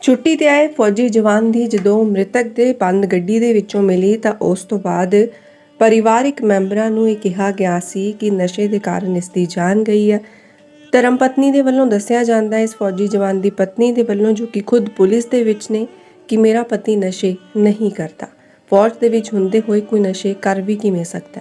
ਛੁੱਟੀ ਤੇ ਆਏ ਫੌਜੀ ਜਵਾਨ ਦੀ ਜਦੋਂ ਮ੍ਰਿਤਕ ਦੇ ਬੰਦ ਗੱਡੀ ਦੇ ਵਿੱਚੋਂ ਮਿਲੀ ਤਾਂ ਉਸ ਤੋਂ ਬਾਅਦ ਪਰਿਵਾਰਿਕ ਮੈਂਬਰਾਂ ਨੂੰ ਇਹ ਕਿਹਾ ਗਿਆ ਸੀ ਕਿ ਨਸ਼ੇ ਦੇ ਕਾਰਨ ਇਸ ਦੀ ਜਾਨ ਗਈ ਹੈ। ਧਰਮ ਪਤਨੀ ਦੇ ਵੱਲੋਂ ਦੱਸਿਆ ਜਾਂਦਾ ਹੈ ਇਸ ਫੌਜੀ ਜਵਾਨ ਦੀ ਪਤਨੀ ਦੇ ਵੱਲੋਂ ਜੋ ਕਿ ਖੁਦ ਪੁਲਿਸ ਦੇ ਵਿੱਚ ਨੇ ਕਿ ਮੇਰਾ ਪਤੀ ਨਸ਼ੇ ਨਹੀਂ ਕਰਦਾ। ਫੌਜ ਦੇ ਵਿੱਚ ਹੁੰਦੇ ਹੋਏ ਕੋਈ ਨਸ਼ੇ ਕਰ ਵੀ ਕਿਵੇਂ ਸਕਦਾ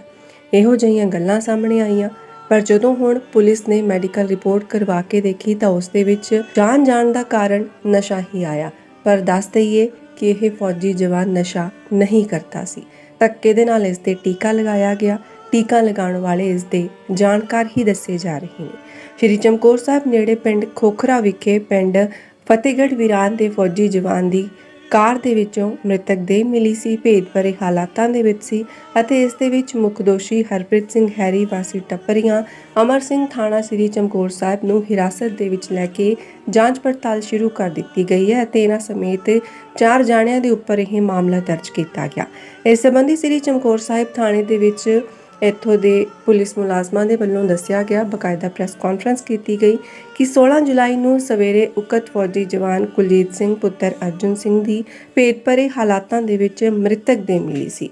ਇਹੋ ਜਿਹੀਆਂ ਗੱਲਾਂ ਸਾਹਮਣੇ ਆਈਆਂ। ਪਰ ਜਦੋਂ ਹੁਣ ਪੁਲਿਸ ਨੇ ਮੈਡੀਕਲ ਰਿਪੋਰਟ ਕਰਵਾ ਕੇ ਦੇਖੀ ਤਾਂ ਉਸ ਦੇ ਵਿੱਚ ਜਾਨ ਜਾਣ ਦਾ ਕਾਰਨ ਨਸ਼ਾ ਹੀ ਆਇਆ। ਪਰ ਦੱਸ ਦਈਏ ਕਿ ਇਹ ਫੌਜੀ ਜਵਾਨ ਨਸ਼ਾ ਨਹੀਂ ਕਰਦਾ ਸੀ। ਧੱਕੇ ਦੇ ਨਾਲ ਇਸ ਤੇ ਟੀਕਾ ਲਗਾਇਆ ਗਿਆ। ਟੀਕਾ ਲਗਾਉਣ ਵਾਲੇ ਇਸ ਦੇ ਜਾਣਕਾਰ ਹੀ ਦੱਸੇ ਜਾ ਰਹੇ ਨੇ। ਸ਼੍ਰੀ ਚਮਕੌਰ ਸਾਹਿਬ ਨੇੜੇ ਪਿੰਡ ਖੋਖਰਾ ਵਿਖੇ ਪਿੰਡ ਫਤਿਹਗੜ੍ਹ ਵੀਰਾਨ ਦੇ ਫੌਜੀ ਜਵਾਨ ਦੀ ਕਾਰ ਦੇ ਵਿੱਚੋਂ ਮ੍ਰਿਤਕ ਦੇਹ ਮਿਲੀ ਸੀ ਭੇਦਭਰੇ ਹਾਲਾਤਾਂ ਦੇ ਵਿੱਚ ਸੀ ਅਤੇ ਇਸ ਦੇ ਵਿੱਚ ਮੁੱਖ ਦੋਸ਼ੀ ਹਰਪ੍ਰੀਤ ਸਿੰਘ ਹੈਰੀ, ਵਾਸੀ ਟੱਪਰੀਆਂ, ਅਮਰ ਸਿੰਘ ਥਾਣਾ ਸ੍ਰੀ ਚਮਕੌਰ ਸਾਹਿਬ ਨੂੰ ਹਿਰਾਸਤ ਦੇ ਵਿੱਚ ਲੈ ਕੇ ਜਾਂਚ ਪੜਤਾਲ ਸ਼ੁਰੂ ਕਰ ਦਿੱਤੀ ਗਈ ਹੈ ਅਤੇ ਇਹਨਾਂ ਸਮੇਤ ਚਾਰ ਜਾਣਿਆਂ ਦੇ ਉੱਪਰ ਇਹ ਮਾਮਲਾ ਦਰਜ ਕੀਤਾ ਗਿਆ। ਇਸ ਸੰਬੰਧੀ ਸ੍ਰੀ ਚਮਕੌਰ ਸਾਹਿਬ ਥਾਣੇ ਦੇ ਵਿੱਚ ਇੱਥੋਂ ਦੇ ਪੁਲਿਸ ਮੁਲਾਜ਼ਮਾਂ ਦੇ ਵੱਲੋਂ ਦੱਸਿਆ ਗਿਆ, ਬਕਾਇਦਾ ਪ੍ਰੈਸ ਕਾਨਫਰੰਸ ਕੀਤੀ ਗਈ ਕਿ 16 ਜੁਲਾਈ ਨੂੰ ਸਵੇਰੇ ਉਕਤ ਫੌਜੀ ਜਵਾਨ ਕੁਲਜੀਤ ਸਿੰਘ, ਪੁੱਤਰ ਅਰਜੁਨ ਸਿੰਘ ਦੀ ਭੇਦ ਭਰੇ ਹਾਲਾਤਾਂ ਦੇ ਵਿੱਚ ਮ੍ਰਿਤਕ ਦੇ ਮਿਲੀ ਸੀ।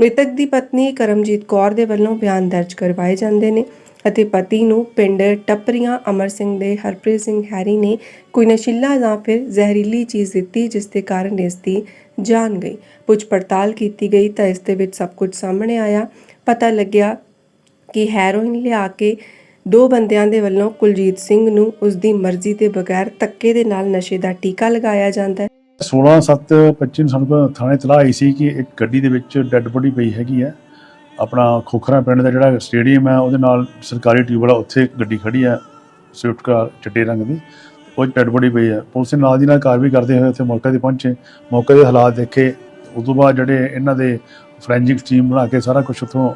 ਮ੍ਰਿਤਕ ਦੀ ਪਤਨੀ ਕਰਮਜੀਤ ਕੌਰ ਦੇ ਵੱਲੋਂ ਬਿਆਨ ਦਰਜ ਕਰਵਾਏ ਜਾਂਦੇ ਨੇ। ਅਤੇ ਪਤੀ ਨੂੰ ਪਿੰਡ ਟੱਪਰੀਆਂ ਅਮਰ ਸਿੰਘ ਦੇ ਹਰਪ੍ਰੀਤ ਸਿੰਘ ਹੈਰੀ ਨੇ ਕੋਈ ਨਸ਼ੀਲਾ ਜਾਂ ਫਿਰ ਜ਼ਹਿਰੀਲੀ ਚੀਜ਼ ਦਿੱਤੀ ਜਿਸ ਦੇ ਕਾਰਨ ਇਸ ਦੀ ਜਾਨ ਗਈ। ਪੁੱਛ ਪੜਤਾਲ ਕੀਤੀ ਗਈ ਤਾਂ ਇਸ ਦੇ ਵਿੱਚ ਸਭ ਕੁਝ ਸਾਹਮਣੇ ਆਇਆ। ਪਤਾ ਲੱਗਿਆ ਕਿ ਹੈਰੋਇਨ ਲਿਆ ਕੇ ਦੋ ਬੰਦਿਆਂ ਦੇ ਵੱਲੋਂ ਕੁਲਜੀਤ ਸਿੰਘ ਨੂੰ ਉਸ ਦੀ ਮਰਜ਼ੀ ਦੇ ਬਗੈਰ ਧੱਕੇ ਦੇ ਨਾਲ ਨਸ਼ੇ ਦਾ ਟੀਕਾ ਲਗਾਇਆ ਜਾਂਦਾ ਹੈ। 16/7/25 ਨੂੰ ਸਾਨੂੰ ਥਾਣੇ ਤਲਾਹ ਆਈ ਸੀ ਕਿ ਇੱਕ ਗੱਡੀ ਦੇ ਵਿੱਚ ਡੈੱਡ ਬੋਡੀ ਪਈ ਹੈਗੀ ਹੈ। ਆਪਣਾ ਖੋਖਰਾ ਪਿੰਡ ਦਾ ਜਿਹੜਾ ਸਟੇਡੀਅਮ ਹੈ, ਉਹਦੇ ਨਾਲ ਸਰਕਾਰੀ ਟਿਊਬ ਉੱਥੇ ਗੱਡੀ ਖੜੀ ਹੈ, ਸਵਿਫਟ ਕਾਰ ਚਿੱਟੇ ਰੰਗ ਦੀ, ਉਹ ਡੈੱਡ ਬੋਡੀ ਪਈ ਹੈ। ਪੁਲਿਸ ਨੇ ਨਾਲ ਦੀ ਨਾਲ ਕਾਰਵਾਈ ਕਰਦੇ ਹੋਏ ਉੱਥੇ ਮੌਕੇ ਤੇ ਪਹੁੰਚੇ। ਮੌਕੇ ਦੇ ਹਾਲਾਤ ਦੇਖੇ। ਉਸ ਤੋਂ ਬਾਅਦ ਜਿਹੜੇ ਇਹਨਾਂ ਦੇ ਫੋਰੈਂਜਿਕ ਟੀਮ ਬਣਾ ਕੇ ਸਾਰਾ ਕੁਝ ਉੱਥੋਂ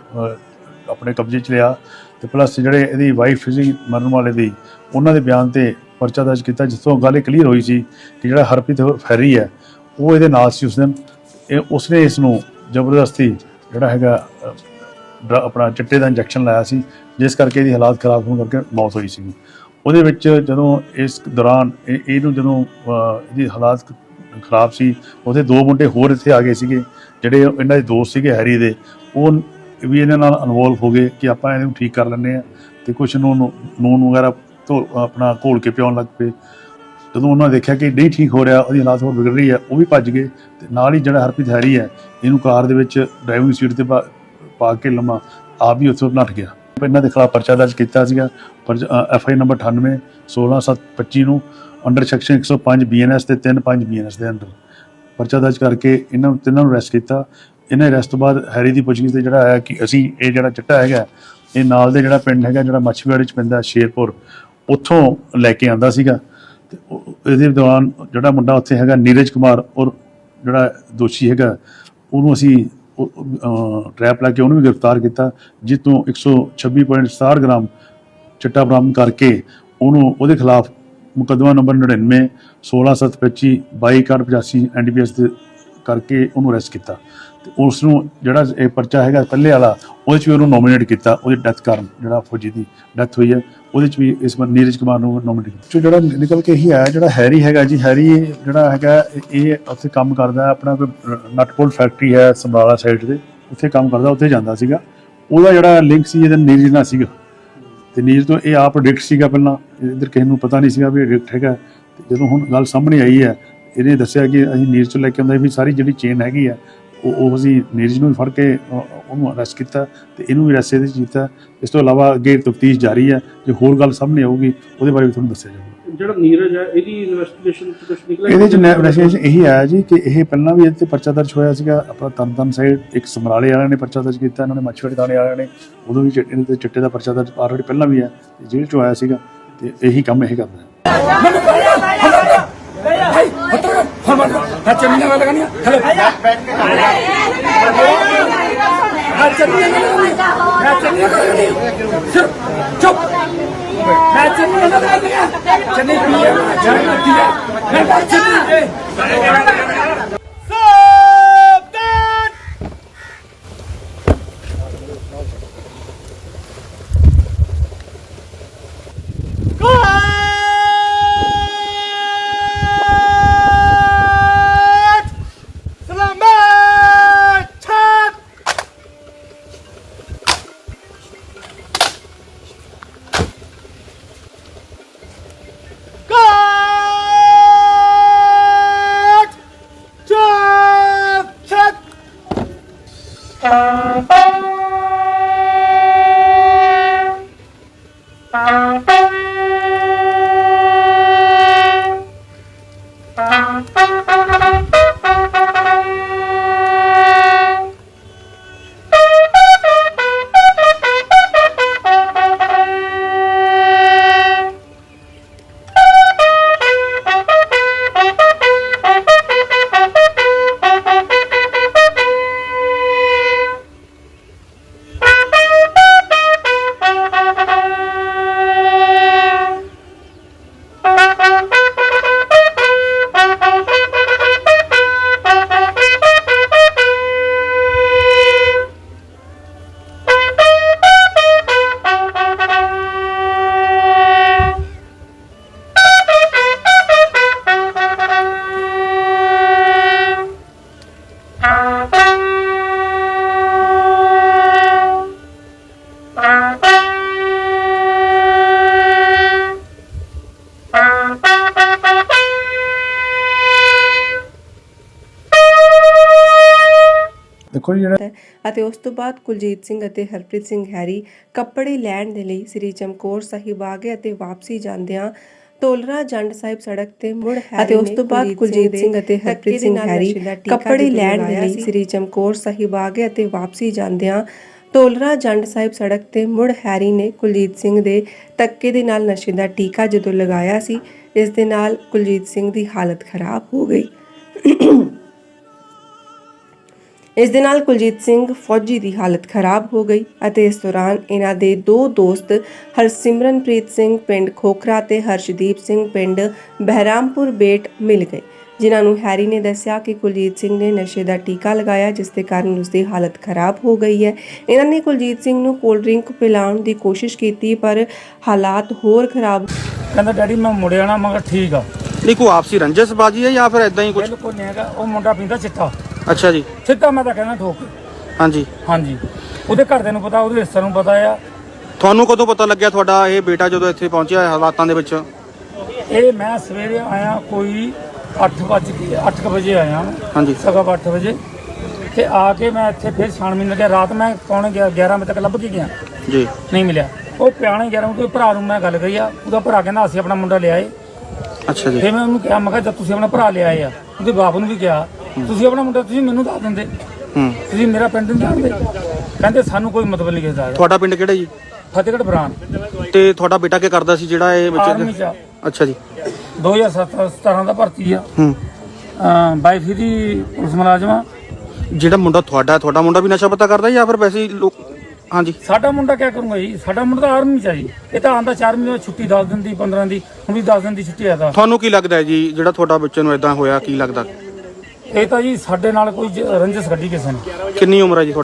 ਆਪਣੇ ਕਬਜ਼ੇ 'ਚ ਲਿਆ। ਤੇ ਪਲੱਸ ਜਿਹੜੇ ਇਹਦੀ ਵਾਈਫ ਸੀ, ਮਰਨ ਵਾਲੇ ਦੀ, ਉਹਨਾਂ ਦੇ ਬਿਆਨ ਤੇ ਪਰਚਾ ਦਰਜ ਕੀਤਾ ਜਿੱਥੋਂ ਗੱਲ ਇਹ ਕਲੀਅਰ ਹੋਈ ਸੀ ਕਿ ਜਿਹੜਾ ਹਰਪ੍ਰੀਤ ਫੈਰੀ ਹੈ, ਉਹ ਇਹਦੇ ਨਾਲ ਸੀ ਉਸ ਦਿਨ ਇਹ, ਉਸਨੇ ਇਸ ਨੂੰ ਜ਼ਬਰਦਸਤੀ ਜਿਹੜਾ ਹੈਗਾ ਆਪਣਾ ਚਿੱਟੇ ਦਾ ਇੰਜੈਕਸ਼ਨ ਲਾਇਆ ਸੀ, ਜਿਸ ਕਰਕੇ ਇਹਦੀ ਹਾਲਾਤ ਖਰਾਬ ਹੋਣ ਕਰਕੇ ਮੌਤ ਹੋਈ ਸੀ। ਉਹਦੇ ਵਿੱਚ ਜਦੋਂ ਇਸ ਦੌਰਾਨ ਇਹ- ਇਹਨੂੰ ਜਦੋਂ ਇਹਦੀ ਹਾਲਾਤ ਖਰਾਬ ਸੀ ਉਹਦੇ ਦੋ ਮੁੰਡੇ ਹੋਰ ਇੱਥੇ ਆ ਗਏ ਸੀਗੇ, ਜਿਹੜੇ ਇਹਨਾਂ ਦੇ ਦੋਸਤ ਸੀਗੇ ਹੈਰੀ ਦੇ। ਉਹ ਵੀ ਇਹਨਾਂ ਨਾਲ ਇਨਵੋਲਵ ਹੋ ਗਏ ਕਿ ਆਪਾਂ ਇਹਨੂੰ ਠੀਕ ਕਰ ਲੈਂਦੇ ਆ ਤੇ ਕੁਝ ਨੂੰ ਨੂੰ- ਨੂਨ ਵਗੈਰਾ ਤੋਂ ਆਪਣਾ ਘੋਲ ਕੇ ਪਿਆਉਣ ਲੱਗ ਪਏ। ਜਦੋਂ ਉਹਨਾਂ ਨੇ ਦੇਖਿਆ ਕਿ ਨਹੀਂ ਠੀਕ ਹੋ ਰਿਹਾ, ਉਹਦੀ ਹਾਲਾਤ ਹੋਰ ਵਿਗੜ ਰਹੀ ਹੈ, ਉਹ ਵੀ ਭੱਜ ਗਏ ਤੇ ਨਾਲ ਹੀ ਜਿਹੜਾ ਹਰਪ੍ਰੀਤ ਹੈਰੀ ਹੈ, ਇਹਨੂੰ ਕਾਰ ਦੇ ਵਿੱਚ ਡਰਾਈਵਿੰਗ ਸੀਟ ਤੇ ਪਾ- ਕੇ ਲੰਮਾ, ਆਪ ਵੀ ਉੱਥੋਂ ਨੱਠ ਗਿਆ। ਇਹਨਾਂ ਦੇ ਖਿਲਾਫ ਪਰਚਾ ਦਰਜ ਕੀਤਾ ਸੀਗਾ ਐਫ ਆਈ ਨੰਬਰ 98 16725 ਨੂੰ ਅੰਡਰ ਸੈਕਸ਼ਨ 105 ਬੀਐਨਐਸ ਤੇ 35 ਬੀਐਨਐਸ ਦੇ ਅੰਡਰ ਪਰਚਾ ਦਰਜ ਕਰਕੇ ਇਹਨਾਂ ਨੂੰ ਤਿੰਨਾਂ ਨੂੰ ਅਰੈਸਟ ਕੀਤਾ। ਇਹਨਾਂ ਅਰੈਸਟ ਤੋਂ ਬਾਅਦ ਹੈਰੀ ਦੀ ਪੁੱਛਗਿੱਛ ਤੇ ਜਿਹੜਾ ਆਇਆ ਕਿ ਅਸੀਂ ਇਹ ਜਿਹੜਾ ਚਿੱਟਾ ਹੈਗਾ, ਇਹ ਨਾਲ ਦੇ ਜਿਹੜਾ ਪਿੰਡ ਹੈਗਾ, ਜਿਹੜਾ ਮੱਛੀਵਾੜੇ ਚ ਪੈਂਦਾ ਸ਼ੇਰਪੁਰ, ਉੱਥੋਂ ਲੈ ਕੇ ਆਂਦਾ ਸੀਗਾ। ਤੇ ਇਹਦੇ ਦੌਰਾਨ ਜਿਹੜਾ ਮੁੰਡਾ ਉੱਥੇ ਹੈਗਾ ਨੀਰਜ ਕੁਮਾਰ ਔਰ ਜਿਹੜਾ ਦੋਸ਼ੀ ਹੈਗਾ, ਉਹਨੂੰ ਅਸੀਂ ਟ੍ਰੈਪ ਲਾ ਕੇ ਉਹਨੂੰ ਵੀ ਗ੍ਰਿਫਤਾਰ ਕੀਤਾ ਜਿਸ ਤੋਂ 126.67 ਗ੍ਰਾਮ ਚਿੱਟਾ ਬਰਾਮਦ ਕਰਕੇ ਉਹਨੂੰ ਉਹਦੇ ਖਿਲਾਫ ਮੁਕੱਦਮਾ ਨੰਬਰ 99 16725 2285 ਐਨਡੀਪੀਐਸ ਦੇ ਕਰਕੇ ਉਹਨੂੰ ਅਰੈਸਟ ਕੀਤਾ। ਤੇ ਉਸ ਨੂੰ ਜਿਹੜਾ ਇਹ ਪਰਚਾ ਹੈਗਾ ਪਹਿਲੇ ਵਾਲਾ, ਉਹਦੇ ਚ ਵੀ ਉਹਨੂੰ ਨੋਮੀਨੇਟ ਕੀਤਾ, ਉਹਦੀ ਡੈਥ ਕਾਰਨ ਜਿਹੜਾ ਫੌਜੀ ਦੀ ਡੈਥ ਹੋਈ ਹੈ। ਉਹਦੇ ਚ ਵੀ ਇਸ ਵਾਰ ਨੀਰਜ ਕੁਮਾਰ ਨੂੰ ਨੋਮੀਨੇਟ ਕੀਤਾ। ਜੋ ਜਿਹੜਾ ਨਿਕਲ ਕੇ ਹੀ ਆਇਆ, ਜਿਹੜਾ ਹੈਰੀ ਹੈਗਾ ਜੀ, ਹੈਰੀ ਜਿਹੜਾ ਹੈਗਾ, ਇਹ- ਉੱਥੇ ਕੰਮ ਕਰਦਾ, ਆਪਣਾ ਕੋਈ ਨਟਪੋਲ ਫੈਕਟਰੀ ਹੈ ਸਮਰਾਲਾ ਸਾਈਡ ਤੇ, ਉੱਥੇ ਕੰਮ ਕਰਦਾ, ਉੱਥੇ ਜਾਂਦਾ ਸੀਗਾ। ਉਹਦਾ ਜਿਹੜਾ ਲਿੰਕ ਸੀ, ਇਹਦੇ ਨੀਰਜ ਨਾਲ ਸੀਗਾ। ਤੇ ਨੀਰਜ ਤੋਂ ਇਹ ਆਪ ਐਡਿਕਟ ਸੀਗਾ ਪਹਿਲਾਂ। ਇਧਰ ਕਿਸੇ ਨੂੰ ਪਤਾ ਨਹੀਂ ਸੀਗਾ ਵੀ ਐਡਿਕਟ ਹੈਗਾ। ਜਦੋਂ ਹੁਣ ਗੱਲ ਸਾਹਮਣੇ ਆਈ ਹੈ, ਇਹਨੇ ਦੱਸਿਆ ਕਿ ਅਸੀਂ ਨੀਰਜ ਤੋਂ ਲੈ ਕੇ ਆਉਂਦੇ ਵੀ ਸਾਰੀ ਜਿਹੜੀ ਚੇਨ ਹੈਗੀ ਆ ਉਹ ਉਹ ਅਸੀਂ ਨੀਰਜ ਨੂੰ ਵੀ ਫੜ ਕੇ ਉਹਨੂੰ ਅਰੈਸਟ ਕੀਤਾ ਤੇ ਇਹਨੂੰ ਵੀ ਅਰੈਸਟ 'ਚ ਕੀਤਾ। ਇਸ ਤੋਂ ਇਲਾਵਾ ਅੱਗੇ ਤਫਤੀਸ਼ ਜਾਰੀ ਹੈ ਜੇ ਹੋਰ ਗੱਲ ਸਾਹਮਣੇ ਆਊਗੀ ਉਹਦੇ ਬਾਰੇ ਵੀ ਤੁਹਾਨੂੰ ਦੱਸਿਆ ਜਾਊਗਾ। ਜਿਹੜਾ ਨੀਰਜ ਹੈ ਇਹਦੀ ਇਨਵੈਸਟੀਗੇਸ਼ਨ ਚ ਕੁਝ ਨਿਕਲਿਆ? ਇਹਦੇ ਚ ਇਨਵੈਸਟੀਗੇਸ਼ਨ ਇਹੀ ਆਇਆ ਜੀ ਕਿ ਇਹ ਪਹਿਲਾਂ ਵੀ ਇਹਦੇ ਤੇ ਪਰਚਾ ਦਰਜ ਹੋਇਆ ਸੀਗਾ। ਆਪਣਾ ਤਰਨਤਨ ਸਾਈਡ ਇੱਕ ਸਮਰਾਲੇ ਵਾਲਿਆਂ ਨੇ ਪਰਚਾ ਦਰਜ ਕੀਤਾ ਇਹਨਾਂ ਨੇ ਮੱਛੀਵਾੜੇ ਥਾਣੇ ਵਾਲਿਆਂ ਨੇ। ਉਦੋਂ ਵੀ ਚਿੱਟੇ ਤੇ ਚਿੱਟੇ ਦਾ ਪਰਚਾ ਦਰਜ ਆਲਰੇਡੀ ਪਹਿਲਾਂ ਵੀ ਹੈ ਜੇਲ੍ਹ ਚੋਂ ਆਇਆ ਸੀਗਾ ਤੇ ਇਹੀ ਕੰਮ ਇਹ ਕਰਦਾ ਹੈ। हाँ चटनी लगा लगानी हेलो हाँ चटनी हाँ चटनी लगानी सिर्फ चुप मैं चटनी लगा लगानी चटनी पी है मैं चटनी ਦੇਖੋ ਜੀ ਜਿਹੜਾ ਹੈ ਅਤੇ ਉਸ ਤੋਂ ਬਾਅਦ ਕੁਲਜੀਤ ਸਿੰਘ ਅਤੇ ਹਰਪ੍ਰੀਤ ਸਿੰਘ ਹੈਰੀ ਕੱਪੜੇ ਲੈਣ ਦੇ ਲਈ ਸ੍ਰੀ ਚਮਕੌਰ ਸਾਹਿਬ ਆ ਗਏ ਅਤੇ ਵਾਪਸੀ ਜਾਂਦਿਆਂ ਤੋਲਰਾ ਜੰਡ ਸਾਹਿਬ ਸੜਕ ਤੇ ਮੁੜ ਹੈਰੀ ਅਤੇ ਉਸ ਤੋਂ ਬਾਅਦ ਕੁਲਜੀਤ ਸਿੰਘ ਅਤੇ ਹਰਪ੍ਰੀਤ ਸਿੰਘ ਹੈਰੀ ਕੱਪੜੇ ਲੈਣ ਦੇ ਲਈ ਸ੍ਰੀ ਚਮਕੌਰ ਸਾਹਿਬ ਆ ਗਏ ਅਤੇ ਵਾਪਸੀ ਜਾਂਦਿਆਂ ਤੋਲਰਾ ਜੰਡ ਸਾਹਿਬ ਸੜਕ ਤੇ ਮੁੜ ਹੈਰੀ ਨੇ ਕੁਲਜੀਤ ਸਿੰਘ ਦੇ ਤੱਕੇ ਦੇ ਨਾਲ ਨਸ਼ੇ ਦਾ ਟੀਕਾ ਜਦੋਂ ਲਗਾਇਆ ਸੀ ਇਸ ਦੇ ਨਾਲ ਕੁਲਜੀਤ ਸਿੰਘ ਦੀ ਹਾਲਤ ਖਰਾਬ ਹੋ ਗਈ। ਇਸ ਦੇ ਨਾਲ ਕੁਲਜੀਤ ਸਿੰਘ ਫੌਜੀ ਦੀ ਹਾਲਤ ਖਰਾਬ ਹੋ ਗਈ ਅਤੇ ਇਸ ਦੌਰਾਨ ਇਹਨਾਂ ਦੇ ਦੋ ਦੋਸਤ ਹਰਸਿਮਰਨਪ੍ਰੀਤ ਸਿੰਘ ਪਿੰਡ ਖੋਖਰਾ ਤੇ ਹਰਸ਼ਦੀਪ ਸਿੰਘ ਪਿੰਡ ਬਹਿਰਾਮਪੁਰ ਬੇਟ ਮਿਲ ਗਏ ਜਿਨ੍ਹਾਂ ਨੂੰ ਹੈਰੀ ਨੇ ਦੱਸਿਆ ਕਿ ਕੁਲਜੀਤ ਸਿੰਘ ਨੇ ਨਸ਼ੇ ਦਾ ਟੀਕਾ ਲਗਾਇਆ ਜਿਸ ਦੇ ਕਾਰਨ ਉਸ ਦੀ ਹਾਲਤ ਖਰਾਬ ਹੋ ਗਈ ਹੈ। ਇਹਨਾਂ ਨੇ ਕੁਲਜੀਤ ਸਿੰਘ ਨੂੰ ਕੋਲਡ ਡਰਿੰਕ ਪਿਲਾਉਣ ਦੀ ਕੋਸ਼ਿਸ਼ ਕੀਤੀ ਪਰ ਹਾਲਾਤ ਹੋਰ ਖਰਾਬ ਕਹਿੰਦਾ ਡੈਡੀ ਮੈਂ ਮੁੜਿਆ ਨਾ ਮਗਰ ਠੀਕ ਆ। ਨਹੀਂ ਕੋਈ ਆਪਸੀ ਰੰਜਸ ਬਾਜੀ ਹੈ ਜਾਂ ਫਿਰ ਇਦਾਂ ਹੀ ਕੁਝ ਬਿਲਕੁਲ ਨਹੀਂ ਹੈਗਾ ਉਹ ਮੁੰਡਾ ਪੀਂਦਾ ਚਿੱਟਾ। ਅੱਛਾ ਜੀ। ਚਿੱਟਾ ਮੈਂ ਤਾਂ ਕਹਿੰਦਾ ਠੋਕ। ਹਾਂਜੀ। ਹਾਂਜੀ। ਉਹਦੇ ਘਰਦਿਆਂ ਨੂੰ ਪਤਾ ਉਹਦੇ ਰਿਸ਼ਤੇਦਾਰਾਂ ਨੂੰ ਪਤਾ ਆ। ਤੁਹਾਨੂੰ ਕਦੋਂ ਪਤਾ ਲੱਗਿਆ ਤੁਹਾਡਾ ਇਹ ਬੇਟਾ ਜਦੋਂ ਇੱਥੇ ਪਹੁੰਚਿਆ ਹਾਲਾਤਾਂ ਦੇ ਵਿੱਚ? ਇਹ ਮੈਂ ਸਵੇਰੇ ਆਇਆ ਕੋਈ 8 ਵਜੇ 8 ਵਜੇ ਆਇਆ। ਹਾਂਜੀ। ਸਗਾ 8 ਵਜੇ। ਤੇ ਆ ਕੇ ਮੈਂ ਇੱਥੇ ਫਿਰ ਛਾਣਮੀਨ ਲੱਗਿਆ। ਰਾਤ ਮੈਂ ਪੌਣੇ 11 ਵਜੇ ਤੱਕ ਲੱਭ ਕੇ ਗਿਆ। ਜੀ। ਨਹੀਂ ਮਿਲਿਆ। ਉਹ ਪਿਆਣੇ 11 ਵਜੇ ਭਰਾ ਨੂੰ ਮੈਂ ਗੱਲ ਕਰੀ ਆ। ਉਹਦਾ ਭਰਾ ਕਹਿੰਦਾ ਅਸੀਂ ਆਪਣਾ ਮੁੰਡਾ ਲਿਆਏ। ਅੱਛਾ ਜੀ। ਫਿਰ ਮੈਂ ਉਹਨੂੰ ਕਿਹਾ ਮੈਂ ਕਿਹਾ ਜਦ ਤੁਸੀਂ ਆਪਣਾ ਭਰਾ ਲਿਆਏ ਆ ਉਹਦੇ ਬਾਪ ਨੂੰ ਵੀ ਕਿਹਾ ਤੁਸੀਂ ਆਪਣਾ ਮੁੰਡਾ ਤੁਸੀਂ ਮੈਨੂੰ ਦੱਸ ਦਿੰਦੇ। ਹੂੰ। ਤੁਸੀਂ ਮੇਰਾ ਪਿੰਡ ਨਹੀਂ ਜਾਣਦੇ। ਕਹਿੰਦੇ ਸਾਨੂੰ ਕੋਈ ਮਤਲਬ ਨਹੀਂ ਕਿਸੇ ਦਾ। ਤੁਹਾਡਾ ਪਿੰਡ ਕਿਹੜਾ ਜੀ? ਫਤਿਹਗੜ੍ਹ ਬਰਾਨ। ਤੇ ਤੁਹਾਡਾ ਬੇਟਾ ਕੀ ਕਰਦਾ ਸੀ ਜਿਹੜਾ ਇਹ ਆਰਮੀ ਅੱਛਾ ਜੀ। 2017 ਦਾ ਭਰਤੀ ਆ। ਹੂੰ। ਬਾਈਫ ਦੀ ਪੁਲਿਸ ਮੁਲਾਜ਼ਮ ਆ। ਜਿਹੜਾ ਮੁੰਡਾ ਤੁਹਾਡਾ ਤੁਹਾਡਾ ਮੁੰਡਾ ਵੀ ਨਸ਼ਾ ਪਤਾ ਕਰਦਾ ਜਾਂ ਫਿਰ ਵੈਸੇ ਹੀ ਲੋਕ ਹਾਂਜੀ। ਸਾਡਾ ਮੁੰਡਾ ਕੀ ਕਰੂੰਗਾ ਜੀ? ਸਾਡਾ ਮੁੰਡਾ ਤਾਂ ਆਰਮੀ ਚ ਆ ਜੀ। ਇਹ ਤਾਂ ਆਂਦਾ 4 ਮਹੀਨੇ ਛੁੱਟੀ 10 ਦਿਨ ਦੀ 15 ਦੀ। ਹੁਣ ਵੀ 10 ਦਿਨ ਦੀ ਛੁੱਟੀ ਆਦਾ ਤੁਹਾਨੂੰ ਕੀ ਲੱਗਦਾ ਹੈ ਜੀ ਜਿਹੜਾ ਤੁਹਾਡਾ ਬੱਚੇ ਨੂੰ ਇਦਾਂ ਹੋਇਆ ਕੀ ਲੱਗਦਾ? ਇਹ ਤਾਂ ਜੀ ਸਾਡੇ ਨਾਲ ਕੋਈ ਜ- ਰੰਜਿਸ਼ ਕੱਢੀ ਕਿਸੇ ਨੇ ਕਿੰਨੀ ਉਮਰ ਹੈ ਜੀ ਤੁਹਾਡੀ?